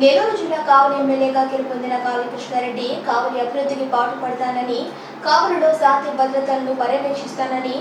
నెల్లూరు జిల్లా కావలి ఎమ్మెల్యేగా గెలుపొందిన కావలి కృష్ణారెడ్డి కావలి అభివృద్ధికి పాటుపడతానని కావలిలో శాంతి భద్రతలను పర్యవేక్షిస్తానని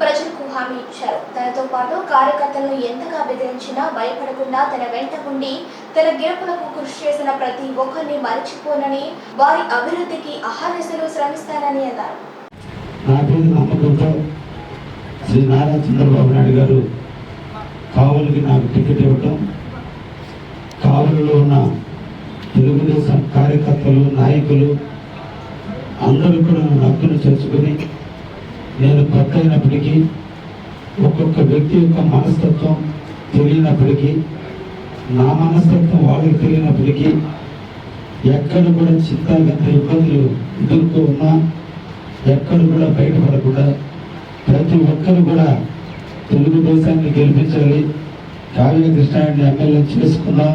ప్రజలకు హామీ ఇచ్చారు. తనతో పాటు కార్యకర్తలను ఎంతగా బెదిరించినా భయపడకుండా తన వెంట ఉండి తన గెలుపులకు కృషి చేసిన ప్రతి ఒక్కరిని మరచిపోనని వారి అభివృద్ధికి అహర్నిశలు శ్రమిస్తానని అన్నారు. శ్రీ నారా చంద్రబాబు నాయుడు గారు కావులకి నాకు టికెట్ ఇవ్వటం కావలిలో ఉన్న తెలుగుదేశం కార్యకర్తలు నాయకులు అందరూ కూడా నన్ను చేర్చుకుని నేను కొత్త అయినప్పటికీ ఒక్కొక్క వ్యక్తి యొక్క మనస్తత్వం తెలియనప్పటికీ నా మనస్తత్వం వాళ్ళకి తెలియనప్పటికీ ఎక్కడ కూడా చింతాగంత ఇబ్బందులు ఎదుర్కొ ఉన్నా ఎక్కడ కూడా బయటపడకుండా ప్రతి ఒక్కరు కూడా తెలుగుదేశాన్ని గెలిపించాలి కావ్య కృష్ణాన్ని ఎమ్మెల్యే చేసుకున్నాం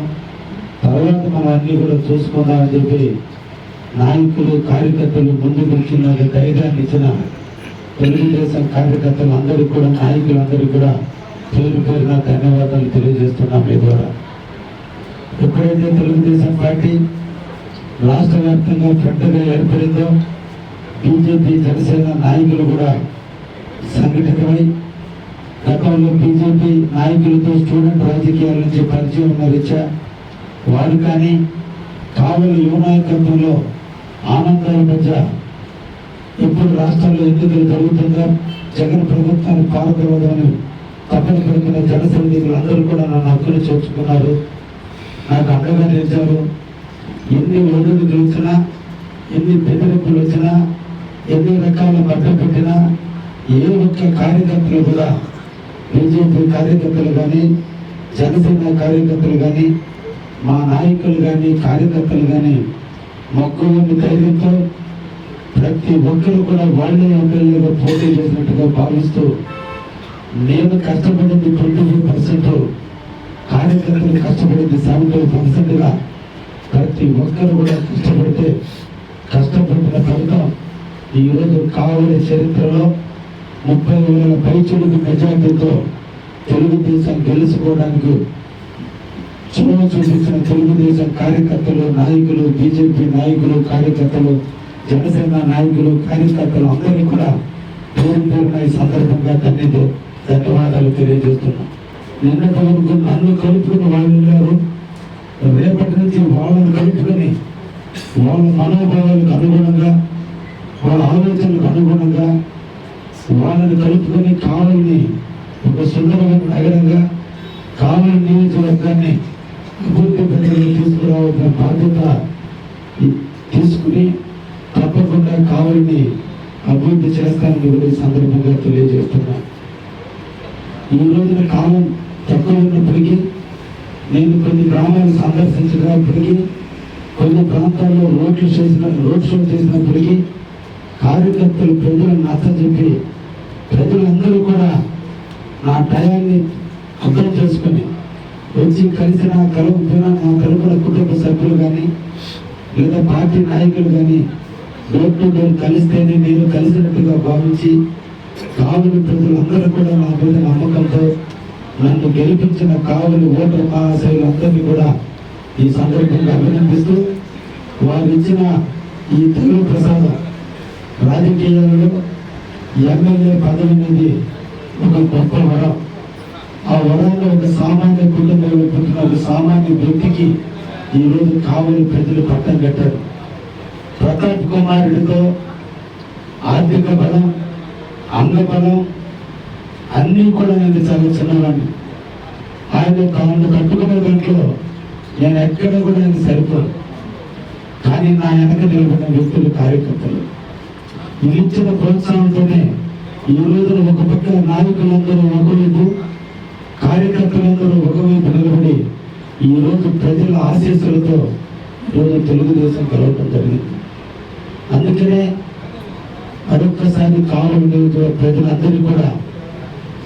తర్వాత మనం అన్ని కూడా చూసుకుందాం అని చెప్పి నాయకులు కార్యకర్తలు ముందుకు వచ్చిన ధైర్యాన్ని ఇచ్చిన తెలుగుదేశం కార్యకర్తలు అందరికీ కూడా నాయకులందరికీ కూడా పేరు పేరున ధన్యవాదాలు తెలియజేస్తున్నాం మీ ద్వారా. ఎప్పుడైతే తెలుగుదేశం పార్టీ రాష్ట్ర వ్యాప్తంగా ఫ్రంట్గా ఏర్పడిందో బీజేపీ జనసేన నాయకులు కూడా సంఘటితమై గతంలో బీజేపీ నాయకులతో స్టూడెంట్ రాజకీయాల నుంచి పరిచయం ఉన్న రీత్యా వారు కానీ కావలి యువ నాయకత్వంలో ఆనందాల మధ్య ఎప్పుడు రాష్ట్రంలో ఎన్నికలు జరుగుతుందో జగన్ ప్రభుత్వాన్ని పాల్గొవదని తప్పని పడుతున్న జన సైనికులు అందరూ కూడా నన్ను హక్కులు చేర్చుకున్నారు. నాకు అండగా నిలిచారు. ఎన్ని ఒడులు చూసినా ఎన్ని బెదిరింపులు వచ్చినా ఎన్ని రకాల మద్దతు పెట్టినా ఏ ఒక్క కార్యకర్తలు కూడా బీజేపీ కార్యకర్తలు కానీ జనసేన కార్యకర్తలు కానీ మా నాయకులు కానీ కార్యకర్తలు కానీ మొక్కలోని ధైర్యంతో ప్రతి ఒక్కరు కూడా వాళ్ళే ఎమ్మెల్యేగా పోటీ చేసినట్టుగా భావిస్తూ నేను కష్టపడింది ట్వంటీ ఫైవ్ పర్సెంట్ కార్యకర్తలు కష్టపడింది సెవెంటీ పర్సెంట్గా ప్రతి ఒక్కరు కూడా కష్టపడితే కష్టపడిన ఫలితం ఈరోజు కావలి చరిత్రలో ముప్పై వేల పైచుడుకు మెజార్టీతో తెలుగుదేశం గెలుచుకోవడానికి చొరవ చూపించిన తెలుగుదేశం కార్యకర్తలు నాయకులు బీజేపీ నాయకులు కార్యకర్తలు జనసేన నాయకులు కార్యకర్తలు అందరినీ కూడా పేరు పేరున ఈ సందర్భంగా ధన్యత ధన్యవాదాలు తెలియజేస్తున్నాం. నిన్నటి వరకు నన్ను కలుపుకుని వాళ్ళు వెళ్ళారు రేపటి నుంచి వాళ్ళని కలుపుకొని వాళ్ళ మనోభావాలకు అనుగుణంగా వాళ్ళ ఆలోచనలకు అనుగుణంగా వాళ్ళని కలుపుకొని కావాలని ఒక సుందరమైన నగరంగా కావాలని నియోజకవర్గాన్ని అభివృద్ధి తీసుకురావాల్సిన బాధ్యత తీసుకుని తప్పకుండా కావలిని అభివృద్ధి చేస్తానని కూడా ఈ సందర్భంగా తెలియజేస్తున్నా. ఈ రోజున కాలం తక్కువ ఉన్నప్పటికీ నేను కొన్ని గ్రామాలు సందర్శించినప్పటికీ కొన్ని ప్రాంతాల్లో రోడ్లు చేసిన రోడ్ షో చేసినప్పటికీ కార్యకర్తలు ప్రజలను నచ్చజెప్పి ప్రజలందరూ కూడా నా టయాన్ని అర్థం చేసుకొని వచ్చి కలిసిన కలవకపోయినా నా కలుపుల కుటుంబ సభ్యులు కానీ లేదా పార్టీ నాయకులు కానీ డోర్ టు డోర్ కలిస్తేనే నేను కలిసినట్టుగా భావించి కావలి ప్రజలందరూ కూడా నా మీద నమ్మకంతో నన్ను గెలిపించిన కావలి ఓటర్ మహాశయులందరినీ కూడా ఈ సందర్భంగా అభినందిస్తూ వారు ఇచ్చిన ఈ తెలుగు ప్రసాదం రాజకీయాలలో ఎమ్మెల్యే పదవి అనేది ఒక గొప్ప వరం. ఆ వరంలో ఒక సామాన్య కుటుంబంలో పుట్టిన ఒక సామాన్య వ్యక్తికి ఈరోజు కావలి ప్రజలు పట్టం కట్టారు. ప్రతాప్ కుమారుడితో ఆర్థిక బలం అంగబలం అన్నీ కూడా నేను చాలా చిన్నవాడిని. ఆయన తాను కట్టుకునే దాంట్లో నేను ఎక్కడ కూడా నేను సరిపోను. కానీ నా వెనక నిలబడిన వ్యక్తులు కార్యకర్తలు. వీళ్ళు ఇచ్చిన ప్రోత్సాహంతోనే ఈ రోజున ఒక పక్క నాయకులందరూ ఒకవైపు కార్యకర్తలందరూ ఒకవైపు నిలబడి ఈ రోజు ప్రజల ఆశీస్సులతో ఈరోజు తెలుగుదేశం కలవటం జరిగింది. అందుకనే మరొక్కసారి కావాలి నియోజకవర్గ ప్రజలందరినీ కూడా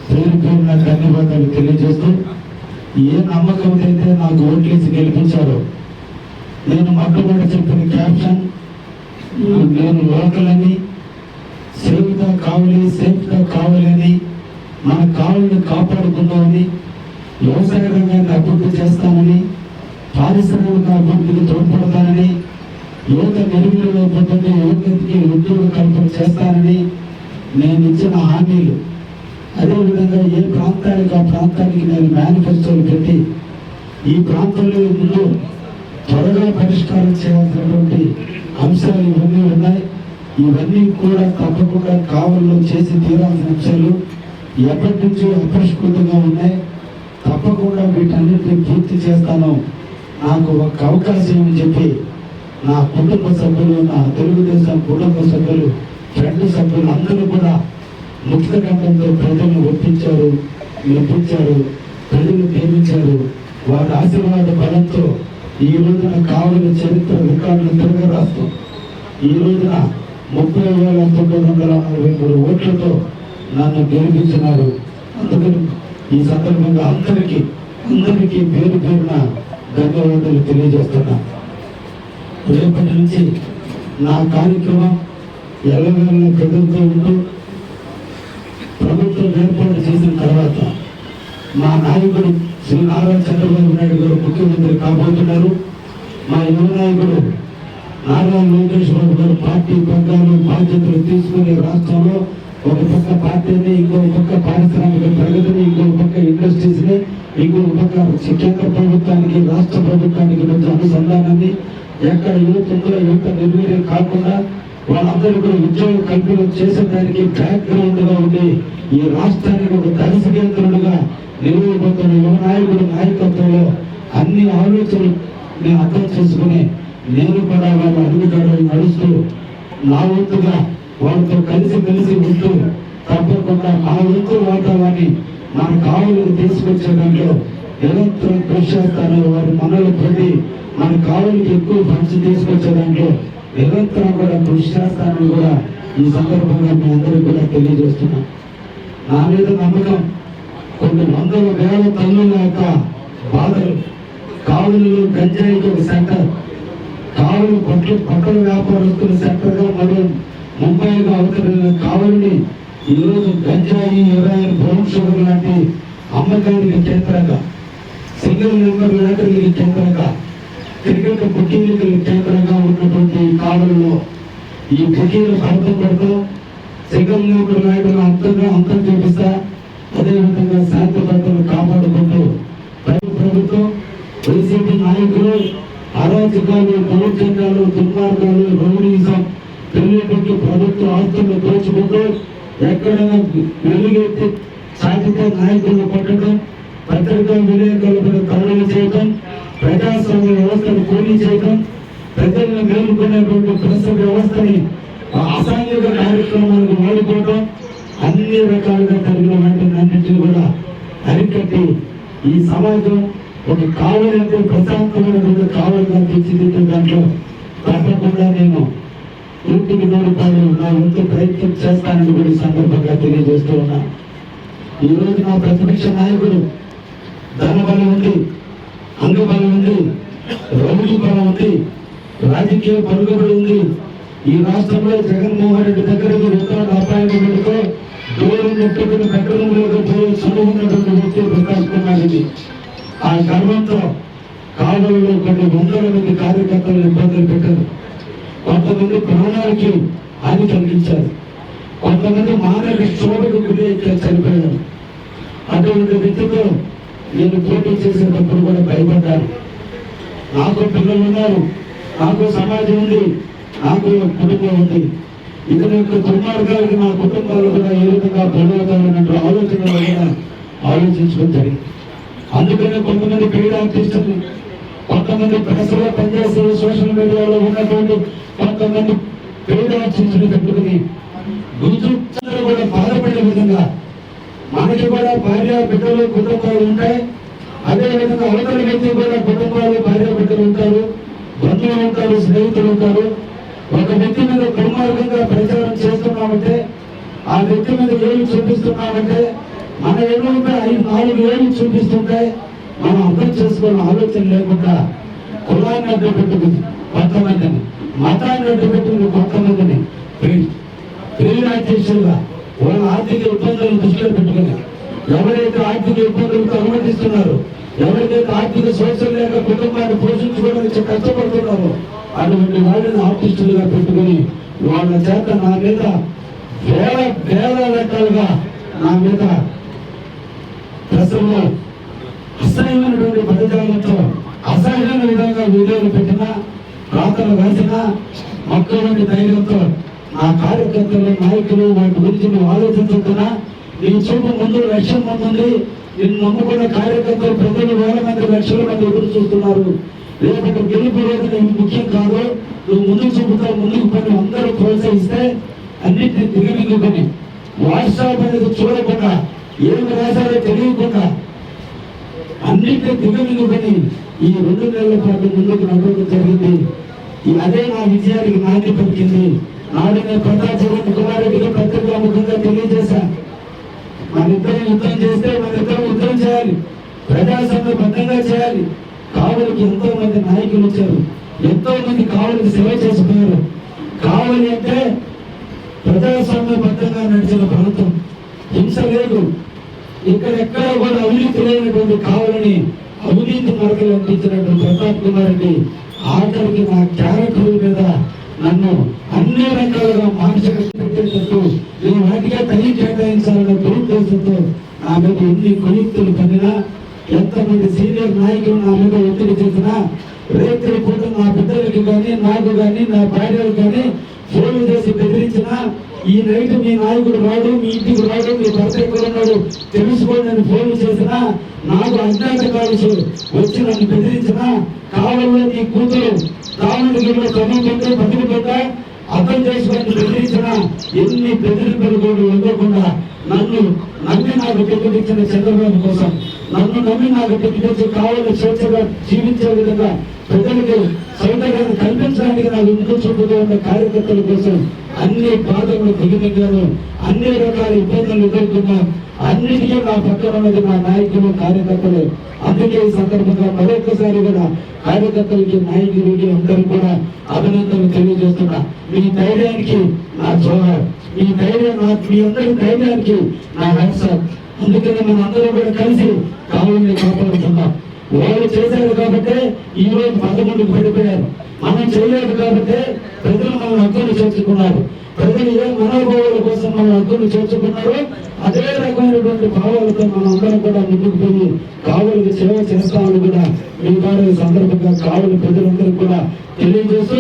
పేరు పేరున ధన్యవాదాలు తెలియజేస్తూ ఏ నమ్మకం అయితే నాకు ఓట్లేసి గెలిపించారో. నేను మొట్టమొదటి చెప్పిన క్యాప్షన్ నేను లోకలని సేఫ్గా కావాలి సేఫ్గా కావాలి మన కాళ్ళను కాపాడుకుందామని వ్యవసాయ రంగాన్ని అభివృద్ధి చేస్తామని పారిశ్రామిక అభివృద్ధికి తోడ్పడతానని యువత నిరుమిరులైపోతుంది యువతకి ఉద్యోగ కల్పన చేస్తానని నేను ఇచ్చిన హామీలు. అదేవిధంగా ఏ ప్రాంతానికి ఆ ప్రాంతానికి నేను మేనిఫెస్టోలు పెట్టి ఈ ప్రాంతంలో ముందు త్వరగా పరిష్కారం చేయాల్సినటువంటి అంశాలు ఇవన్నీ ఉన్నాయి. ఇవన్నీ కూడా తప్పకుండా కావల్లో చేసి తీరాల్సిన అంశాలు. ఎప్పటి నుంచో అపరిష్కృతంగా ఉన్నాయి తప్పకుండా వీటన్నిటిని పూర్తి చేస్తాను. నాకు ఒక అవకాశం అని చెప్పి నా కుటుంబ సభ్యులు నా తెలుగుదేశం కుటుంబ సభ్యులు ఫ్రెండ్ సభ్యులు అందరూ కూడా ముక్తకంఠంతో ప్రజలను ఒప్పించారు మెప్పించారు ప్రజలు ప్రేమించారు. వారి ఆశీర్వాద బలంతో ఈ రోజున కావలిన చరిత్ర రికార్డులు తిరగ రాస్తాం. ఈ రోజున ముప్పై వేల తొమ్మిది వందల నలభై మూడు ఓట్లతో నన్ను గెలిపించినారు అందుకని ఈ సందర్భంగా అందరికీ అందరికీ పేరు పేరున ధన్యవాదాలు తెలియజేస్తున్నా. రేపటి నుంచి నా కార్యక్రమం ఎల్లవేళ ప్రజలతో ఉంటూ ప్రభుత్వం ఏర్పాటు చేసిన తర్వాత మా నాయకుడు శ్రీ నారా చంద్రబాబు నాయుడు గారు ముఖ్యమంత్రి కాబోతున్నారు. మా యువ నాయకుడు నారా లోకేష్ బాబు గారు పార్టీ పగ్గాలు బాధ్యతలు తీసుకునే రాష్ట్రంలో ఒక పక్క పార్టీని ఇంకో పక్క పారిశ్రామిక ప్రగతిని ఇంకో పక్క ఇండస్ట్రీస్ని ఇంకో పక్క కేంద్ర ప్రభుత్వానికి రాష్ట్ర ప్రభుత్వానికి మధ్య అనుసంధానాన్ని ఎక్కడ యువత ఉందో యువత నిర్వీర్యం కాకుండా వాళ్ళందరూ కూడా ఉద్యోగ కల్పన చేసేదానికి బ్యాక్ గ్రౌండ్గా ఉండి ఈ రాష్ట్రానికి ఒక దర్శ కేంద్రుడుగా నిలవబోతున్న యువ నాయకుడు నాయకత్వంలో అన్ని ఆలోచనలు నేను అర్థం చేసుకుని నేను కూడా వాళ్ళ అడుగుదారులు నడుస్తూ నా వంతుగా వాళ్ళతో కలిసి కలిసి ఉంటూ తప్పకుండా మా వంతు వాతావాన్ని మన కావులకు తీసుకొచ్చే దాంట్లో నిరంతరం కృషి చేస్తారు వారి మనలు పొంది మన కావులకి ఎక్కువ ఫండ్స్ తీసుకొచ్చే దాంట్లో నిరంతరం కూడా కృషి చేస్తానని కూడా ఈ సందర్భంగా మీ అందరికీ కూడా తెలియజేస్తున్నాం. నా మీద నమ్మకం కొన్ని వందల వేల తల్లుల యొక్క బాధలు. కావులు గంజాయికి ఒక సెంటర్ కావులు కొట్ల బట్టల వ్యాపారస్తుల సెంటర్గా మరియు ముంబైగా కావాలని ఈరోజు గంజాయి హెరాయిన్ బ్రౌన్ షుగర్ లాంటి అమ్మకానికి కేంద్రంగా సింగిల్ నెంబర్ లాటరీకి కేంద్రంగా క్రికెట్ బుకింగ్కి కేంద్రంగా ఉన్నటువంటి కాలంలో ఈ బుకీలు అర్థం పడుతూ సింగిల్ నెంబర్ లాటరీలు అంతంగా అంతం చూపిస్తా అదేవిధంగా శాంతి భద్రతలు కాపాడుకుంటూ ప్రభుత్వం వైసీపీ నాయకులు అరాచకాన్ని కూడా వెలుగెత్తి సాధిత నాయకులను పట్టడం పత్రికా విలేకరులను కరుణలు చేయటం ప్రజాస్వామ్య వ్యవస్థను కూలీ చేయటం ప్రజలను మేలుకునేటువంటి ప్రస్తుత వ్యవస్థని అసాంఘిక కార్యక్రమాలకు వాడుకోవడం అన్ని రకాలుగా జరిగిన వాటిని అన్నింటినీ కూడా అరికట్టి ఈ సమాజం ఒక కావాలంటే ప్రశాంతమైనటువంటి కావాలిగా తీర్చిదిద్దే దాంట్లో తప్పకుండా నేను ఇంటికి నూరు రూపాయలు నా వంతు ప్రయత్నం చేస్తానని కూడా సందర్భంగా తెలియజేస్తూ ఉన్నా. ఈరోజు నా ప్రతిపక్ష నాయకుడు ధనబలం ఉంది అంగబలం ఉంది రౌజు బలం ఉంది రాజకీయ పరుగుబడి ఉంది. ఈ రాష్ట్రంలో జగన్మోహన్ రెడ్డి దగ్గరికి ఉత్తరాలు అపాయింట్మెంట్తో దూరం నెట్టుకుని బెడ్రూమ్లోకి పోయి వ్యక్తి ప్రకాష్ కుమార్ రెడ్డి ఆ గర్వం కాలువలో కొన్ని వందల మంది కార్యకర్తలు ఇబ్బందులు పెట్టారు కొంతమంది ప్రాణాలకి హాని కలిగించారు కొంతమంది మానసిక శోభకు గురి అయ్యి చనిపోయారు అటువంటి వ్యక్తితో నేను పోటీ చేసేటప్పుడు కూడా భయపడ్డాను నాకు పిల్లలు ఉన్నారు. నాకు సమాజం ఉంది. నాకు కుటుంబం ఉంది. ఇతని యొక్క దుర్మార్గాలకి నా కుటుంబాలు కూడా ఏ విధంగా బలవుతాయన్నట్టు ఆలోచనలు కూడా ఆలోచించడం జరిగింది. అందుకనే కొంతమంది క్రీడా ఆర్టిస్టులు కొంతమంది ప్రెస్లో పనిచేసే సోషల్ మీడియాలో ఉన్నటువంటి కొంతమంది క్రీడా ఆర్టిస్టులు పెట్టుకుని గుర్తు కూడా బాధపడే విధంగా మనకి కూడా భార్య బిడ్డలు కుటుంబాలు ఉంటాయి. అదే అవతల వ్యక్తి కూడా కుటుంబాలు భార్య బిడ్డలు ఉంటారు బంధువులు ఉంటారు స్నేహితులు ఉంటారు. ఒక వ్యక్తి మీద దుర్మార్గంగా ప్రచారం చేస్తున్నామంటే ఆ వ్యక్తి మీద ఏమి చూపిస్తున్నామంటే మన ఏమైనా ఐదు నాలుగు ఏమి చూపిస్తుంటే మనం అర్థం చేసుకున్న ఆలోచన లేకుండా కులాన్ని అడ్డు పెట్టుకుంది కొంతమందిని మతాన్ని అడ్డు పెట్టుకుని కొంతమందిని క్రీడాధ్యక్షులుగా వాళ్ళ ఆర్థిక ఇబ్బందులను దృష్టిలో పెట్టుకుని ఎవరైతే ఆర్థిక ఇబ్బందులతో అనుమతిస్తున్నారో ఎవరైతే ఆర్థిక సోషల్ లేక కుటుంబాన్ని పోషించుకోవడానికి కష్టపడుతున్నారో అటువంటి వాళ్ళని ఆర్టిస్టులుగా పెట్టుకుని వాళ్ళ చేత నా మీద వేల వేల రకాలుగా నా మీద ప్రసంలో అసహ్యమైనటువంటి పదజాలంతో అసహ్యమైన విధంగా వీడియోలు పెట్టినా రాతలు రాసినా మొక్కలోని ధైర్యంతో నా కార్యకర్తలు నాయకులు వాటి గురించి ఆలోచించుతున్నా నీ చూపు ముందు లక్ష్యం ఉంది నిన్ను నమ్ముకున్న కార్యకర్తలు ప్రతి వేల మంది లక్షల మంది ఎదురు చూస్తున్నారు. రేపటి గెలుపు లేదు నీకు ముఖ్యం కాదు. నువ్వు ముందుకు చూపుతావు ముందుకు పని. అందరూ ప్రోత్సహిస్తే అన్నింటినీ దిగమింగుకొని వాట్సాప్ అనేది చూడకుండా ఏమి రాశారో తెలియకుండా అన్నింటినీ దిగమింగుకొని ఈ రెండు నెలల పాటు ముందుకు నడవడం జరిగింది. ఈ అదే నా విజయానికి నాంది పలికింది. నాడు నేను ప్రతాప్ కుమారెడ్డిగా పత్రికా ముఖంగా తెలియజేశాను. ఇద్దరం యుద్ధం చేస్తే మన యుద్ధం చేయాలి. ప్రజాస్వామ్య బద్ధంగా చేయాలి. కావలికి ఎంతో మంది నాయకులు వచ్చారు. ఎంతో మంది కావలికి సేవ చేసిపోయారు కావలి అంటే ప్రజాస్వామ్య బద్ధంగా నడిచిన ప్రాంతం. హింస లేదు. ఇక్కడెక్కడ కూడా అవినీతి లేనటువంటి కావాలని అవినీతి మరకలు అందించినటువంటి ప్రతాప్ కుమార్ రెడ్డి ఆఖరికి నా క్యారెక్టర్ మీద నన్ను అన్ని రకాలుగా మానసిక పెట్టేటట్టు ఈ వాటిగా తల్లి కేటాయించాలనే దురుద్దేశంతో నా ఎన్ని కుయుక్తులు పడినా ఎంతమంది సీనియర్ నాయకులు నా మీద ఒత్తిడి చేసినా రైతులు పూట నా బిడ్డలకి కానీ నాకు కానీ నా భార్యలకు కానీ ఫోన్ చేసి బెదిరించినా ఈ నైట్ మీ నాయకుడు రాడు మీ ఇంటికి రాడు మీ భర్త ఎక్కడ ఉన్నాడు తెలుసుకోండి అని ఫోన్ చేసినా నాకు అజ్ఞాత కావచ్చు వచ్చి నన్ను బెదిరించినా కావాలో నీ కూతురు కావలిగిలో చదువుకుంటే పెట్ట అర్థం చేసుకొని బెదిరించిన ఎన్ని బెదిరింపులు కూడా ఇవ్వకుండా నన్ను నమ్మి నాకు టికెట్ చంద్రబాబు కోసం నన్ను నమ్మి నాకు టికెట్ కావాలని స్వేచ్ఛగా జీవించే విధంగా ప్రజలకు సౌకర్యాన్ని కల్పించడానికి నాకు ముందు చూపుతూ ఉన్న కార్యకర్తల కోసం అన్ని బాధలు దిగుదిగాను అన్ని రకాల ఇబ్బందులు ఎదుర్కొన్నాం. అన్నిటికీ నా పక్కన ఉన్నది మా నాయకులు కార్యకర్తలు. అందుకే ఈ సందర్భంగా మరొకసారి కూడా కార్యకర్తలకి నాయకులకి అందరూ కూడా అభినందనలు తెలియజేస్తున్నా. మీ ధైర్యానికి నా జోహర్. మీ ధైర్యం మీ అందరి ధైర్యానికి నా హ్యాట్సాప్ అందుకనే మనం అందరం కూడా కలిసి కావాలని కాపాడుతున్నాం వాళ్ళు చేశారు కాబట్టి ఈ రోజు పదకొండుకు పడిపోయారు. మనం చేయలేదు కాబట్టి ప్రజలు మన హక్కులు చేర్చుకున్నారు. ప్రజలు ఏ మనోభావాల కోసం మనం హక్కులు చేర్చుకున్నారు. అదే రకమైనటువంటి భావాలతో మనం అందరం కూడా ముందుకు పోయి కావలికి సేవ చేస్తామని కూడా మీ ద్వారా సందర్భంగా కావులు ప్రజలందరికీ కూడా తెలియజేస్తూ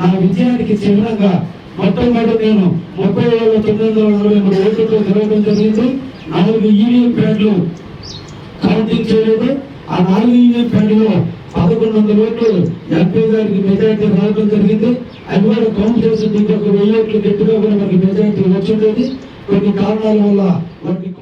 నా విజయానికి చిహ్నంగా మొట్టమొదటి నేను ముప్పై వేల తొమ్మిది వందల నలభై మూడు ఓట్లతో గెలవడం జరిగింది. నాలుగు ఈవీఎం ప్యాడ్లు కౌంటింగ్ చేయలేదు. ఆ నాలుగు యూనియన్ ప్యాడ్లో పదకొండు వందల ఓట్లు ఎంపీ గారికి మెజార్టీ రావడం జరిగింది. అది కూడా కౌంట్ చేసి దీనికి ఒక వెయ్యి ఓట్లు గట్టిగా కూడా మనకి మెజార్టీ వచ్చిండేది. కొన్ని కారణాల వల్ల వాటిని